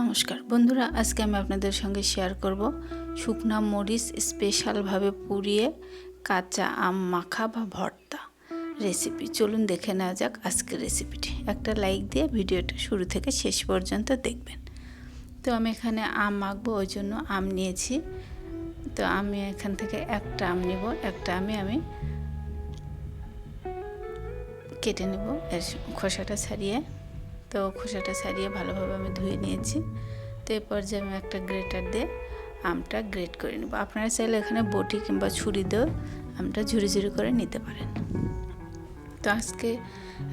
নমস্কার। বন্ধুরা, আজকে আমি আপনাদের সঙ্গে শেয়ার করব শুকনা মরিচ স্পেশালভাবে পুড়িয়ে কাঁচা আম মাখা বা ভর্তা রেসিপি চলুন দেখে নেওয়া যাক আজকের রেসিপিটি একটা লাইক দিয়ে ভিডিওটা শুরু থেকে শেষ পর্যন্ত দেখবেন। তো আমি এখানে আম মাখবো, ওই জন্য আম নিয়েছি। তো আমি এখান থেকে একটা আম নেব, একটা আমি আমি কেটে নেব। এর খোসাটা ছাড়িয়ে তো খোসাটা ছাড়িয়ে ভালোভাবে আমি ধুয়ে নিয়েছি। তো এরপর যে আমি একটা গ্রেটার দিয়ে আমটা গ্রেট করে নেব। আপনারা চাইলে এখানে বটি কিংবা ছুরি দিয়েও আমটা ঝুরি ঝুরি করে নিতে পারেন। তো আজকে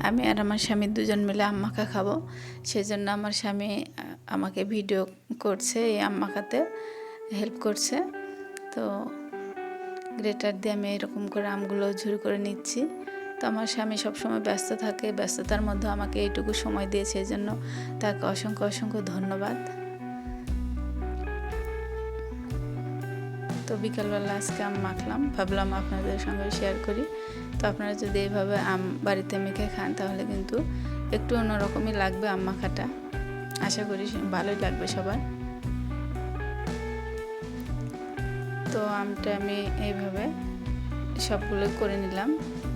আমি আর আমার স্বামী দুজন মিলে আম মাখা খাব। সেই জন্য আমার স্বামী আমাকে ভিডিও করছে, এই আম মাখাতে হেল্প করছে। তো গ্রেটার দিয়ে আমি এরকম করে আমগুলো ঝুরি করে নিচ্ছি। তো আমার স্বামী সবসময় ব্যস্ত থাকে, ব্যস্ততার মধ্যে আমাকে এইটুকু সময় দিয়েছে জন্য তাকে অসংখ্য অসংখ্য ধন্যবাদ। তো বিকালবেলা আজকে আম মাখলাম, ভাবলাম আপনাদের সঙ্গে শেয়ার করি। তো আপনারা যদি এইভাবে আম বাড়িতে মেখে খান, তাহলে কিন্তু একটু অন্যরকমই লাগবে আম মাখাটা। আশা করি ভালোই লাগবে সবার। তো আমটা আমি এইভাবে সবগুলো করে নিলাম।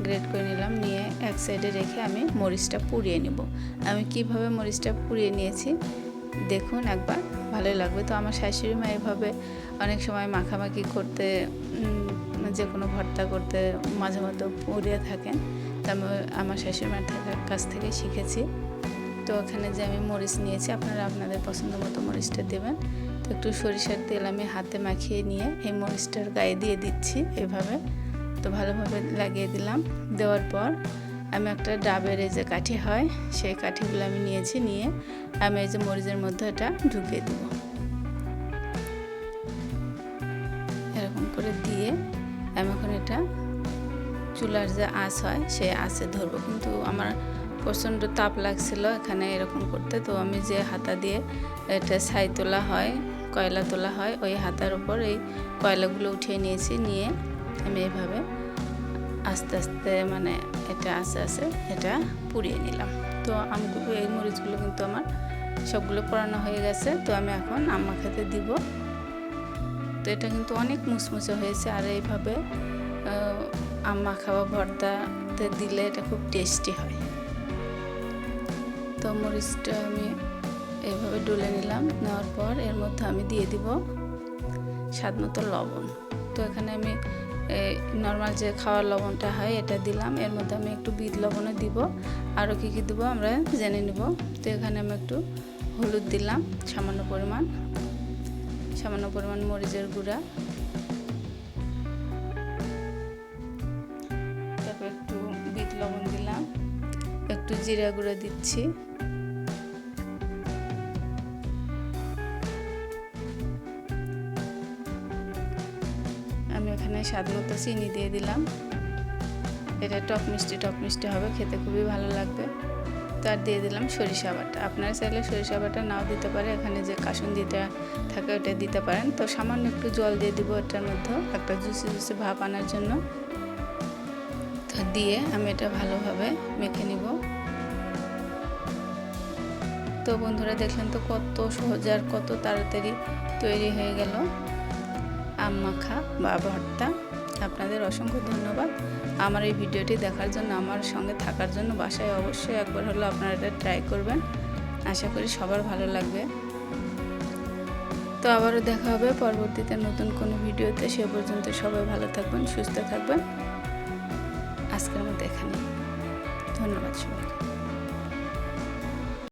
গ্রেড করে নিলাম, নিয়ে এক সাইডে রেখে আমি মরিচটা পুড়িয়ে নিব। আমি কীভাবে মরিচটা পুড়িয়ে নিয়েছি, দেখুন একবার, ভালোই লাগবে। তো আমার শাশুড়ি মা এভাবে অনেক সময় মাখামাখি করতে যে কোনো ভর্তা করতে মাঝে মধ্যে পুড়িয়ে থাকেন। তো আমি, আমার শাশুড়ি মার কাছ থেকে শিখেছি। তো ওখানে যে আমি মরিচ নিয়েছি, আপনারা আপনাদের পছন্দ মতো মরিচটা দেবেন। তো একটু সরিষার তেল আমি হাতে মাখিয়ে নিয়ে এই মরিচটার গায়ে দিয়ে দিচ্ছি এভাবে। তো ভালোভাবে লাগিয়ে দিলাম। দেওয়ার পর আমি একটা ডাবের এই যে কাঠি হয়, সেই কাঠিগুলো আমি নিয়েছি, নিয়ে আমি এই যে মরিচের মধ্যে এটা ঢুকিয়ে দেব। এরকম করে দিয়ে আমি এখন এটা চুলার যে আঁচ হয়, সেই আঁচে ধরবো। কিন্তু আমার প্রচণ্ড তাপ লাগছিল এখানে এরকম করতে, তো আমি যে হাতা দিয়ে এটা ছাই তোলা হয়, কয়লা তোলা হয়, ওই হাতার উপর এই কয়লাগুলো উঠিয়ে নিয়েছি, নিয়ে আমি এইভাবে আস্তে আস্তে মানে এটা আস্তে আস্তে এটা পুড়িয়ে নিলাম। তো আমগুলো এই মরিচগুলো কিন্তু আমার সবগুলো পড়ানো হয়ে গেছে। তো আমি এখন আম্মা খেতে দিব। তো এটা কিন্তু অনেক মুচমুচে হয়েছে আর এইভাবে আম্মা খাওয়া ভর্তাতে দিলে এটা খুব টেস্টি হয়। তো মরিচটা আমি এইভাবে ডলে নিলাম। নেওয়ার পর এর মধ্যে আমি দিয়ে দিব স্বাদ মতো লবণ। তো এখানে আমি নর্মাল যে খাওয়ার লবণটা হয়, এটা দিলাম। এর মধ্যে আমি একটু বিট লবণও দিব। আরও কী কী দেবো আমরা জেনে নিব। তো এখানে আমি একটু হলুদ দিলাম, সামান্য পরিমাণ। সামান্য পরিমাণ মরিচের গুঁড়া। তারপর একটু বিট লবণ দিলাম। একটু জিরা গুঁড়া দিচ্ছি। এখানে স্বাদ মতো চিনি দিয়ে দিলাম। এটা টক মিষ্টি টক মিষ্টি হবে, খেতে খুবই ভালো লাগবে। তো আর দিয়ে দিলাম সরিষা বাটা। আপনারা চাইলে সরিষা বাটা নাও দিতে পারে, এখানে যে কাসুন্দিটা থাকে ওটা দিতে পারেন। তো সামান্য একটু জল দিয়ে দিব এটার মধ্যে, একটা জুসি জুসি ভাপ আনার জন্য। তো দিয়ে আমি এটা ভালোভাবে মেখে নিব। তো বন্ধুরা দেখলেন তো কত সহজ আর কত তাড়াতাড়ি তৈরি হয়ে গেল। আম মাখা বা ভর্তা। আপনাদের অসংখ্য ধন্যবাদ। আমার এই ভিডিওটি দেখার জন্য, আমার সঙ্গে থাকার জন্য বাসায় অবশ্যই একবার হলো আপনারা এটা ট্রাই করবেন। আশা করি সবার ভালো লাগবে। তো আবারও দেখা হবে পরবর্তীতে নতুন কোনো ভিডিওতে। সে পর্যন্ত সবাই ভালো থাকবেন, সুস্থ থাকবেন। আজকের মতো এখানে ধন্যবাদ সবাইকে।